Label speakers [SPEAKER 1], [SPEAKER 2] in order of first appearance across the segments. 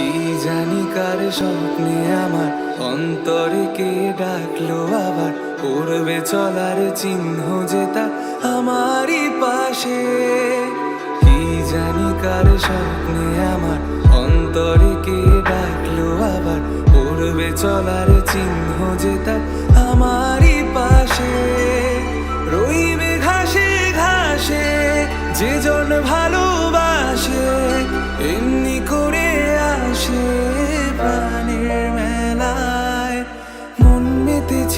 [SPEAKER 1] কি জানি কার স্বপ্নে আমার অন্তরে কে ডাকলো আবার? করবে চলার চিহ্ন যে আমারই পাশে। কি জানি কার স্বপ্নে আমার অন্তরে কে ডাকলো আবার? করবে চলার চিহ্ন যে আমারই পাশে। রইবে ঘাসে ঘাসে, যে জন ভালোবাসে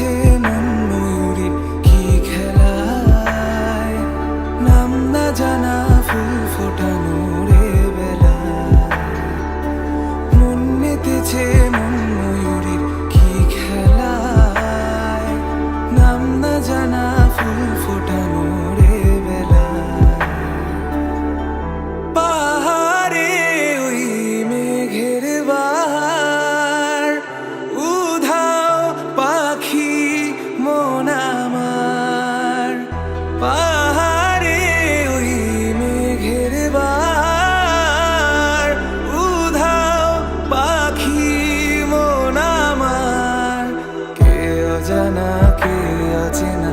[SPEAKER 1] waiting. পাহাড়ে ওই পাখি আমার। কে অজানা কে আজ চেনা